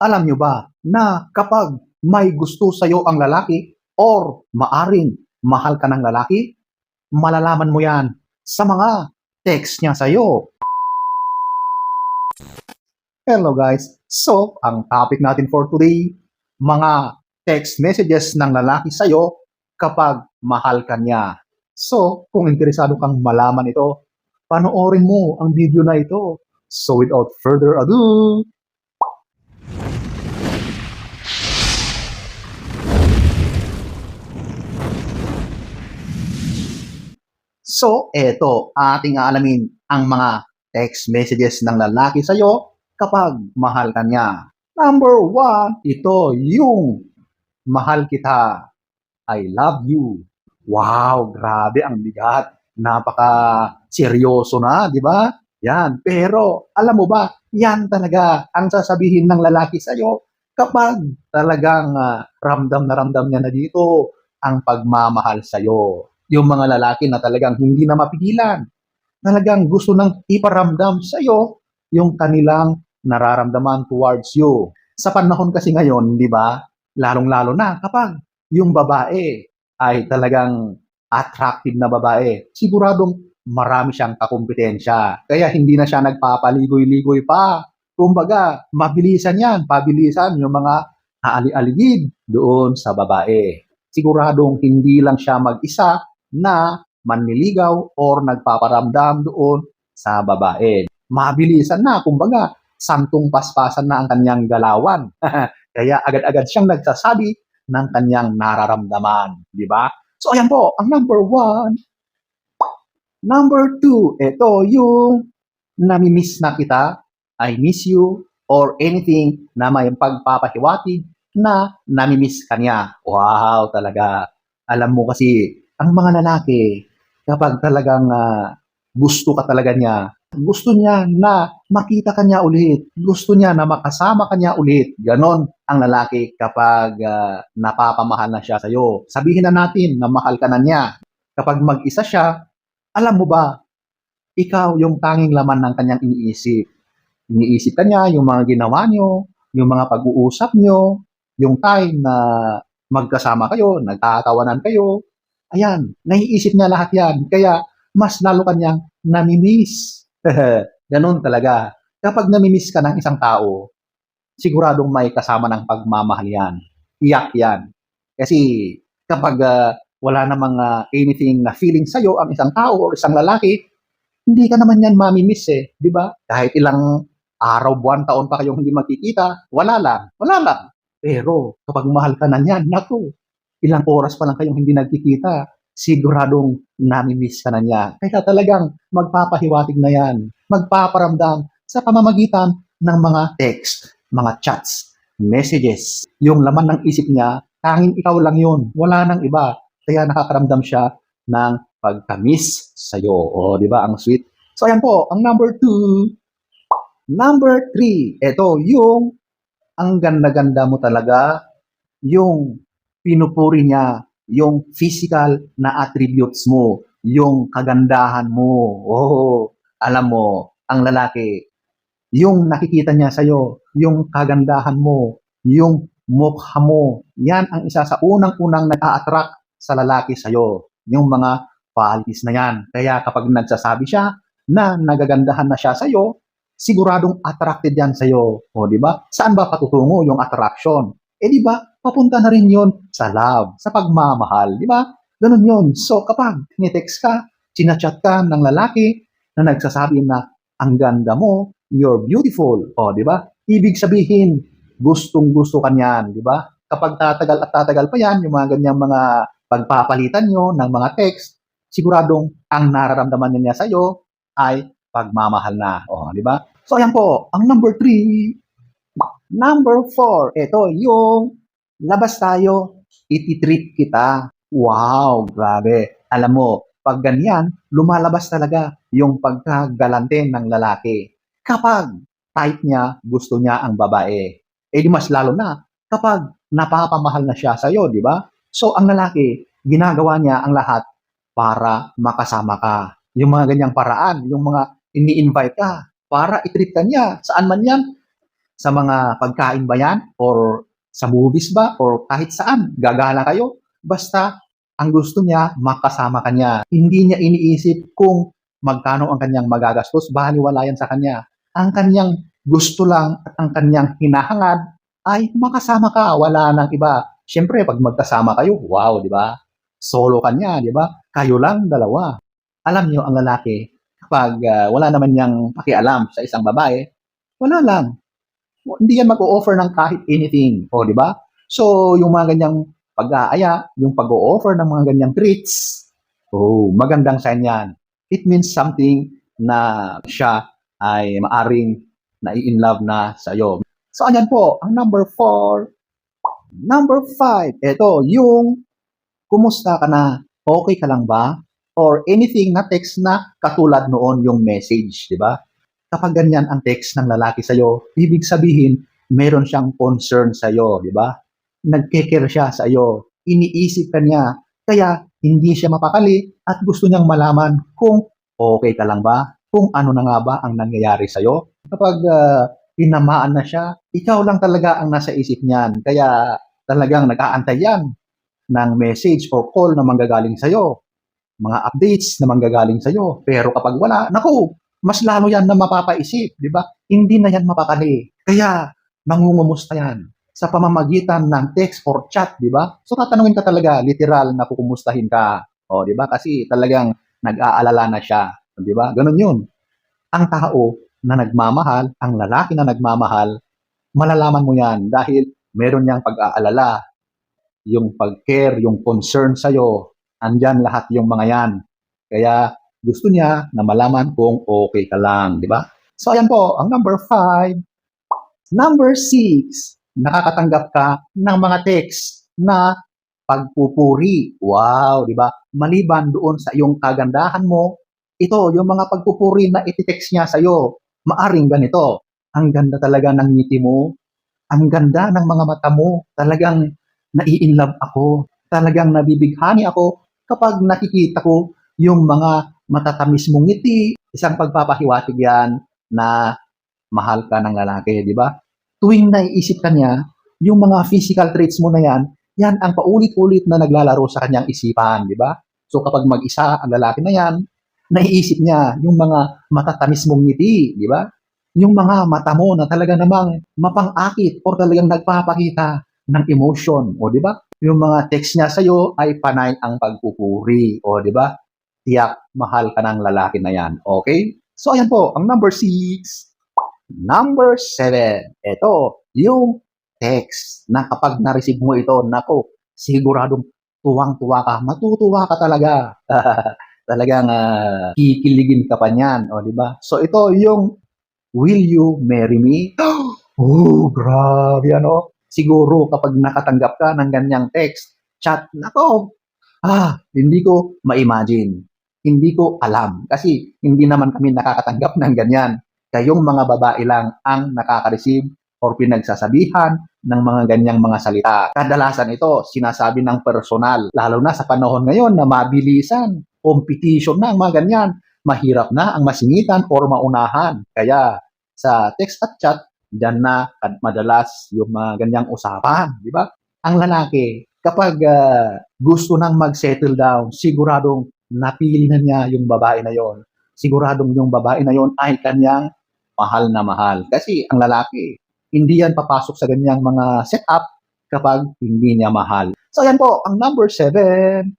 Alam nyo ba na kapag may gusto sa'yo ang lalaki or maaring mahal ka ng lalaki, malalaman mo yan sa mga text niya sa'yo. Hello guys. So, ang topic natin for today, mga text messages ng lalaki sa'yo kapag mahal ka niya. So, kung interesado kang malaman ito, panoorin mo ang video na ito. So, without further ado, So, eto, ating aalamin ang mga text messages ng lalaki sa'yo kapag mahal ka niya. Number one, ito yung mahal kita. I love you. Wow, grabe ang bigat. Napaka seryoso na, di ba? Yan. Pero, alam mo ba, yan talaga ang sasabihin ng lalaki sa'yo kapag talagang ah, ramdam na ramdam niya na dito ang pagmamahal sa'yo yung mga lalaki na talagang hindi na mapigilan. Talagang gusto nang iparamdam sa iyo yung kanilang nararamdaman towards you. Sa panahon kasi ngayon, di ba, lalong-lalo na kapag yung babae ay talagang attractive na babae, siguradong marami siyang kakumpetensya. Kaya hindi na siya nagpapaligoy-ligoy pa. Kumbaga, mabilisan yan, pabilisan yung mga aali-aligid doon sa babae. Siguradong hindi lang siya mag-isa na manliligaw or nagpaparamdam doon sa babae. Mabilisan na, kumbaga, santong paspasan na ang kanyang galawan. Kaya agad-agad siyang nagsasabi ng kanyang nararamdaman. Di ba? So, ayan po, ang number one. Number two, ito yung namimiss na kita, I miss you, or anything na may pagpapahiwatig na namimiss ka niya. Wow, talaga. Alam mo kasi, ang mga lalaki, kapag talagang ah, gusto ka talaga niya, gusto niya na makita ka niya ulit. Gusto niya na makasama ka niya ulit. Ganon ang lalaki kapag ah, napapamahal na siya sa'yo. Sabihin na natin na mahal ka na niya. Kapag mag-isa siya, alam mo ba, ikaw yung tanging laman ng kanyang iniisip. Iniisip ka niya yung mga ginawa niyo, yung mga pag-uusap niyo, yung time na magkasama kayo, nagtatawanan kayo. Ayan, naiisip niya lahat yan. Kaya mas lalo kanyang namimiss. Ganon talaga. Kapag namimiss ka ng isang tao, siguradong may kasama ng pagmamahal yan. Iyak yan. Kasi kapag ah, wala namang ah, anything na feeling sa'yo ang isang tao o isang lalaki, hindi ka naman yan mamimiss eh. Ba? Kahit ilang araw, buwan, taon pa kayong hindi magkikita, wala lang. Wala lang. Pero kapag mahal ka na niyan, naku, ilang oras pa lang kayong hindi nagkikita, siguradong namimiss ka na niya. Kaya talagang magpapahiwatig na yan. Magpaparamdam sa pamamagitan ng mga text, mga chats, messages. Yung laman ng isip niya, tanging ikaw lang yun. Wala nang iba. Kaya nakakaramdam siya ng pagkamis sa'yo. O, di ba? Ang sweet. So, ayan po. Ang number two. Number three. Ito, yung ang ganda-ganda mo talaga. Yung pinupuri niya yung physical na attributes mo, yung kagandahan mo. Oh, alam mo, ang lalaki, yung nakikita niya sa'yo, yung kagandahan mo, yung mukha mo, yan ang isa sa unang-unang nag-a-attract sa lalaki sa'yo. Yung mga qualities na yan. Kaya kapag nagsasabi siya na nagagandahan na siya sa'yo, siguradong attracted yan sa'yo. O, di ba? Saan ba patutungo yung attraction? Eh, di ba? Papunta na rin yon sa love, sa pagmamahal. Di ba? Ganun yon. So, kapag ni-text ka, sinachat ka ng lalaki na nagsasabi na ang ganda mo, you're beautiful. O, di ba? Ibig sabihin, gustong-gusto ka niyan, di ba? Kapag tatagal at tatagal pa yan, yung mga ganyang mga pagpapalitan nyo ng mga text, siguradong ang nararamdaman niya sa'yo ay pagmamahal na. O, di ba? So, ayan po, ang number three. Number four, ito yung labas tayo, ititreat kita. Wow, grabe. Alam mo, pag ganyan, lumalabas talaga yung pagkagalante ng lalaki. Kapag type niya, gusto niya ang babae. Eh di mas lalo na kapag napapamahal na siya sa'yo, di ba? So ang lalaki, ginagawa niya ang lahat para makasama ka. Yung mga ganyang paraan, yung mga ini-invite ka para itreat ka niya. Saan man yan? Sa mga pagkain ba yan? Or sa movies ba? Or kahit saan? Gagala kayo? Basta, ang gusto niya, makasama ka niya. Hindi niya iniisip kung magkano ang kanyang magagastos, baliwala yan sa kanya. Ang kanyang gusto lang at ang kanyang hinahangad ay makasama ka, wala nang iba. Siyempre, pag magkasama kayo, wow, di ba? Solo ka niya, di ba? Kayo lang, dalawa. Alam niyo, ang lalaki, kapag ah, wala naman niyang pakialam sa isang babae, wala lang. Hindi yan mag-o-offer ng kahit anything. O, di ba? So, yung mga ganyang pag-aaya, yung pag-o-offer ng mga ganyang treats, oh, magandang sign yan. It means something na siya ay maaring na-in love na sa iyo. So, ayan po, ang number four. Number five, ito, yung kumusta ka na? Okay ka lang ba? Or anything na text na katulad noon yung message, di ba? Kapag ganyan ang text ng lalaki sa'yo, ibig sabihin, meron siyang concern sa'yo, di ba? Nagkikare siya sa iyo. Iniisip ka niya. Kaya, hindi siya mapakali at gusto niyang malaman kung okay ka lang ba? Kung ano na nga ba ang nangyayari sa'yo? Kapag ah, tinamaan na siya, ikaw lang talaga ang nasa isip niyan. Kaya talagang nag-aantay yan ng message or call na manggagaling sa'yo. Mga updates na manggagaling sa'yo. Pero kapag wala, naku, mas lalo yan na mapapaisip, di ba? Hindi na yan mapakali. Kaya, mangungumusta yan sa pamamagitan ng text or chat, di ba? So tatanungin ka talaga, literal na kukumustahin ka. O, di ba? Kasi talagang nag-aalala na siya. Di ba? Ganun yun. Ang tao na nagmamahal, ang lalaki na nagmamahal, malalaman mo yan dahil meron niyang pag-aalala, yung pag-care, yung concern sa'yo, andyan lahat yung mga yan. Kaya gusto niya na malaman kung okay ka lang, di ba? So ayan po, ang number five. Number six, nakakatanggap ka ng mga text na pagpupuri. Wow, di ba? Maliban doon sa iyong kagandahan mo, ito, yung mga pagpupuri na ititext niya sa'yo, maaring ganito. Ang ganda talaga ng ngiti mo. Ang ganda ng mga mata mo. Talagang nai-inlove ako. Talagang nabibighani ako kapag nakikita ko yung mga matatamis mong ngiti. Isang pagpapahiwatig yan na mahal ka ng lalaki, di ba? Tuwing naiisip ka niya, yung mga physical traits mo na yan, yan ang paulit-ulit na naglalaro sa kanyang isipan, di ba? So kapag mag-isa ang lalaki na yan, naiisip niya yung mga matatamis mong ngiti, di ba? Yung mga mata mo na talaga namang mapang-akit or talagang nagpapakita ng emotion, o di ba? Yung mga text niya sa'yo ay panay ang pagpupuri, o di ba? Tiyak, mahal ka ng lalaki na yan, okay? So ayan po, ang number six. Number seven, ito, yung text na kapag na-receive mo ito, nako, siguradong tuwang-tuwa ka, matutuwa ka talaga. Talagang ah, kikiligin ka pa niyan, o di ba? So ito yung Will you marry me? Oh, grabe ano. Siguro kapag nakatanggap ka ng ganyang text, chat, nako, ah, hindi ko ma-imagine. Hindi ko alam. Kasi hindi naman kami nakakatanggap ng ganyan. Kayong mga babae lang ang nakaka-receive or pinagsasabihan ng mga ganyang mga salita. Kadalasan ito, sinasabi ng personal, lalo na sa panahon ngayon na mabilisan, competition na ang mga ganyan. Mahirap na ang masingitan or maunahan. Kaya sa text at chat, dyan na kad- madalas yung mga ganyang usapan, di ba? Ang lalaki, kapag ah, gusto nang mag-settle down, siguradong napili na niya yung babae na yon. Siguradong yung babae na yon ay kanyang mahal na mahal. Kasi ang lalaki, hindi yan papasok sa ganyang mga setup kapag hindi niya mahal. So, yan po, ang number seven.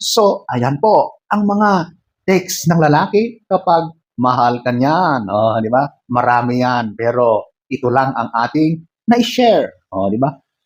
So, ayan po, ang mga text ng lalaki kapag mahal ka niyan. O, di ba? Marami yan. Pero ito lang ang ating na-share. O, di ba?